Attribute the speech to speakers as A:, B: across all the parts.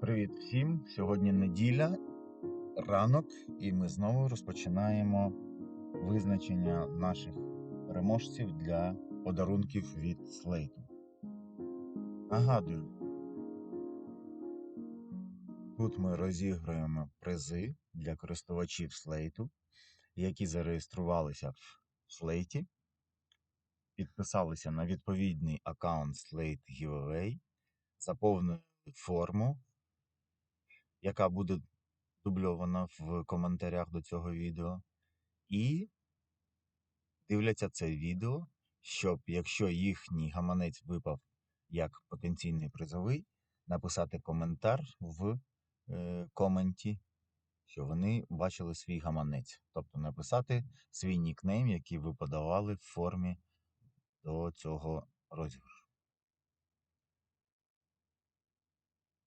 A: Привіт-привіт всім! Сьогодні неділя, ранок, і ми знову розпочинаємо визначення наших переможців для подарунків від слейту. Нагадую, тут ми розіграємо призи для користувачів слейту, які зареєструвалися в слейті, підписалися на відповідний аккаунт Slate Giveaway, заповнили форму, яка буде дубльована в коментарях до цього відео, і дивляться це відео, щоб, якщо їхній гаманець випав як потенційний призовий, написати коментар в е, коменті, що вони бачили свій гаманець. Тобто написати свій нікнейм, який ви подавали в формі до цього розіграшу.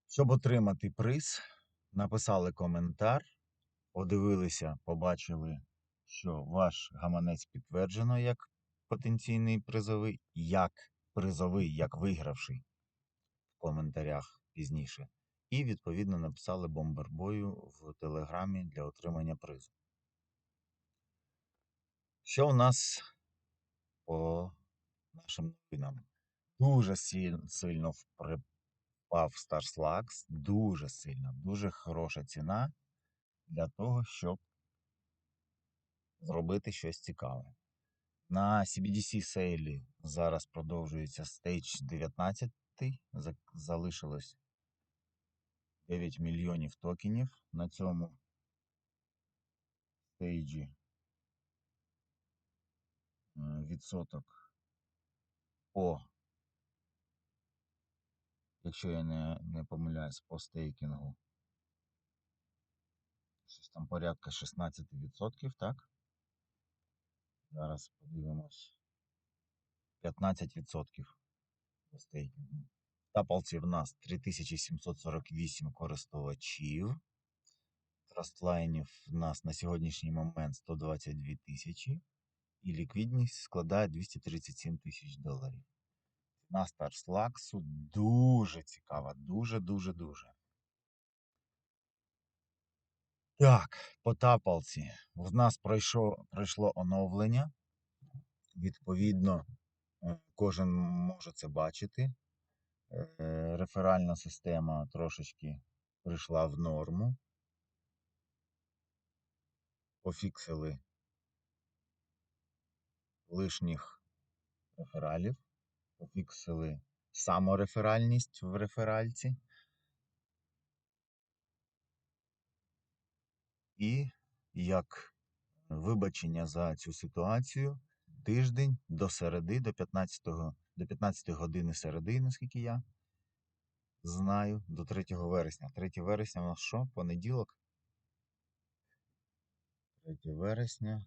A: Щоб отримати приз, написали коментар, подивилися, побачили, що ваш гаманець підтверджено як потенційний призовий, як призовий, як вигравший в коментарях пізніше. І відповідно написали бомбербою в телеграмі для отримання призу. Що у нас по нашим новинам? Дуже сильно впав Starslax, дуже сильно, дуже хороша ціна для того, щоб зробити щось цікаве. На CBDC сейлі зараз продовжується Stage 19, залишилось 9 мільйонів токенів на цьому стейджі. е, Відсоток по, якщо я не, не помиляюсь, по стейкінгу. Щось там порядка 16%, так? Зараз подивимось. 15% по стейкінгу. Тапалці в нас 3748 користувачів. Трастлайнів в нас на сьогоднішній момент 122 тисячі. І ліквідність складає 237 тисяч доларів. Ціна Старслаксу дуже цікава. Дуже-дуже-дуже. Так, по тапалці. В нас пройшло, пройшло оновлення. Відповідно, е, кожен може це бачити. Е, Реферальна система трошечки прийшла в норму. Пофіксили лишніх рефералів, пофіксили самореферальність в реферальці. І як вибачення за цю ситуацію тиждень до середи, до 15, до 15 години середи, наскільки я знаю, до 3 вересня. 3 вересня у нас що? Понеділок? 3 вересня.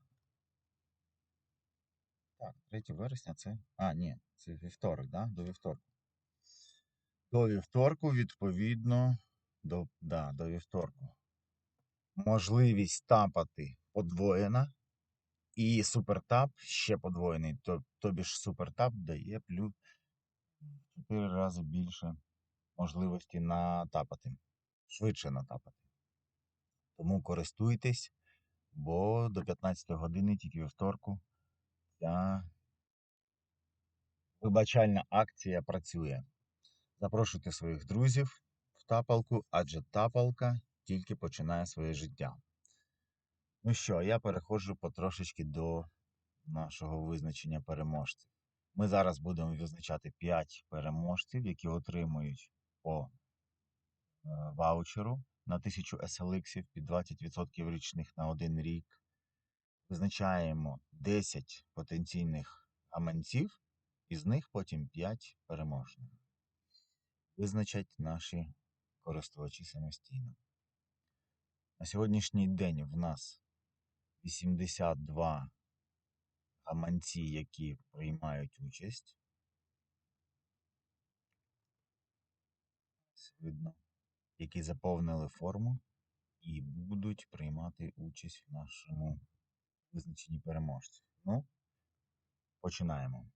A: Так, 3 вересня це. А, ні, це вівторок, да? До вівторку. До вівторку, відповідно, до, да, до вівторку. Можливість тапати подвоєна. І супертап ще подвоєний. Тобі ж супертап дає плюс 4 рази більше можливості натапати. Швидше натапати. Тому користуйтесь, бо до 15 години тільки вівторку ця вибачальна акція працює. Запрошуйте своїх друзів в тапалку, адже тапалка тільки починає своє життя. Ну що, я переходжу потрошечки до нашого визначення переможців. Ми зараз будемо визначати 5 переможців, які отримують по е, ваучеру на 1000 SLX під 20% річних на один рік. Визначаємо 10 потенційних гаманців, із них потім 5 переможних. Визначать наші користувачі самостійно. На сьогоднішній день в нас 82 гаманці, які приймають участь. Видно, які заповнили форму і будуть приймати участь в нашому визначенні переможці. Ну, починаємо.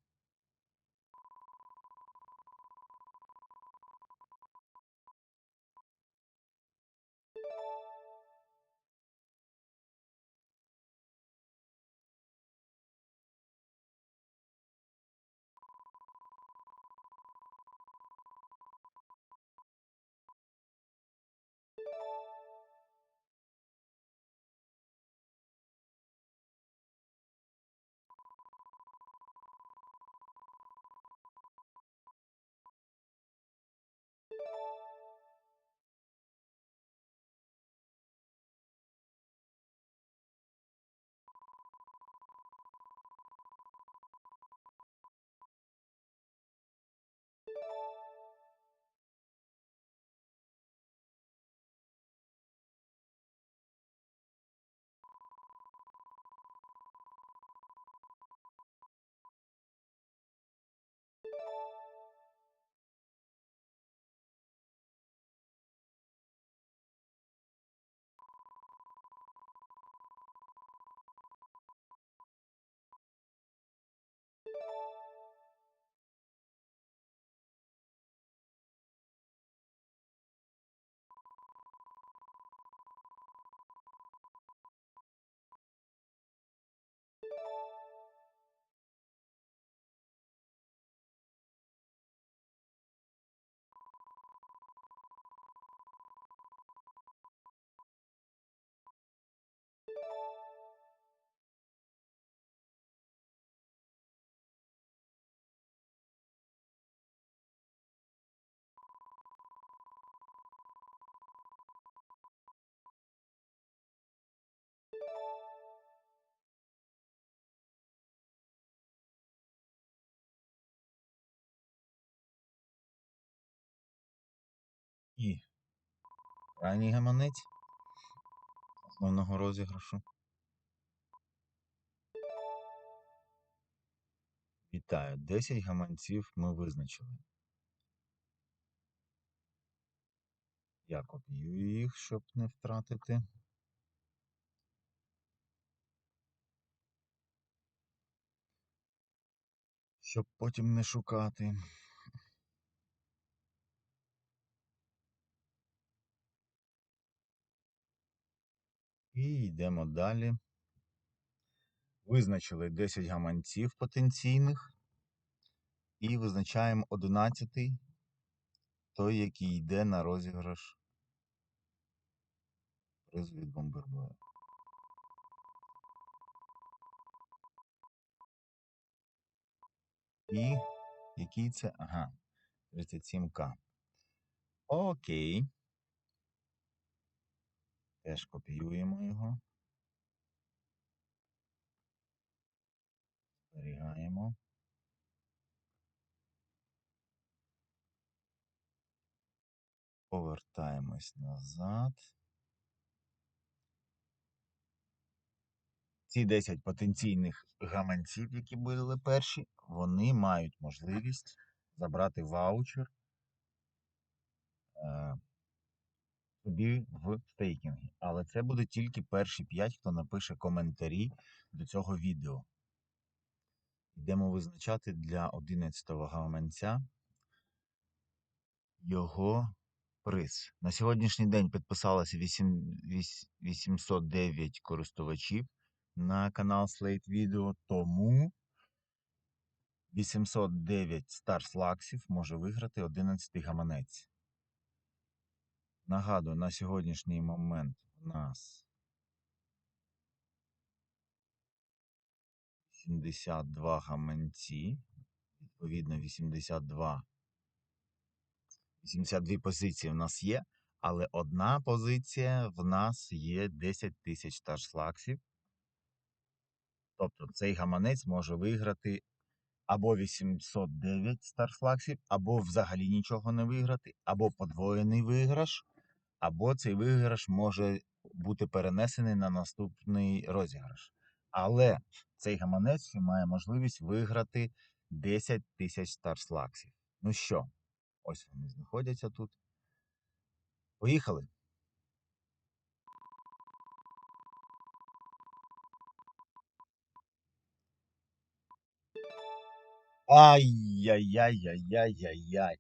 A: І крайній гаманець основного розіграшу. Вітаю, 10 гаманців ми визначили. Я копіюю їх, щоб не втратити. Щоб потім не шукати. І йдемо далі. Визначили 10 гаманців потенційних. І визначаємо 11 той, який йде на розіграш призу від бомбербоя. І який це? Ага, 37к. Окей. Теж копіюємо його. Зберігаємо. Повертаємось назад. Ці 10 потенційних гаманців, які були перші, вони мають можливість забрати ваучер е, собі в стейкінгі. Але це буде тільки перші 5, хто напише коментарі до цього відео. Йдемо визначати для 11-го гаманця його приз. На сьогоднішній день підписалося 8, 809 користувачів на канал Slate Video, тому 809 Stars Лаксів може виграти 11-й гаманець. Нагадую, на сьогоднішній момент у нас 72 гаманці, відповідно 82 82 позиції в нас є, але одна позиція в нас є 10 тисяч таршлаксів. Тобто цей гаманець може виграти або 809 старфлаксів, або взагалі нічого не виграти, або подвоєний виграш, або цей виграш може бути перенесений на наступний розіграш. Але цей гаманець має можливість виграти 10 тисяч старслаксів. Ну що, ось вони знаходяться тут. Поїхали! Ай-яй-яй-яй-яй-яй-яй.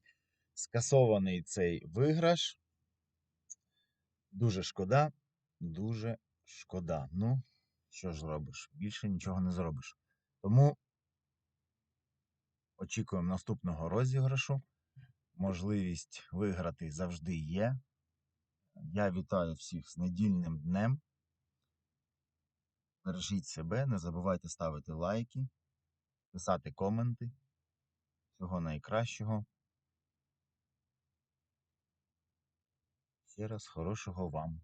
A: Скасований цей виграш. Дуже шкода. Дуже шкода. Ну, що ж зробиш? Більше нічого не зробиш. Тому очікуємо наступного розіграшу. Можливість виграти завжди є. Я вітаю всіх з недільним днем. Бережіть себе, не забувайте ставити лайки, писати коменти. Всього найкращого. Ще раз хорошого вам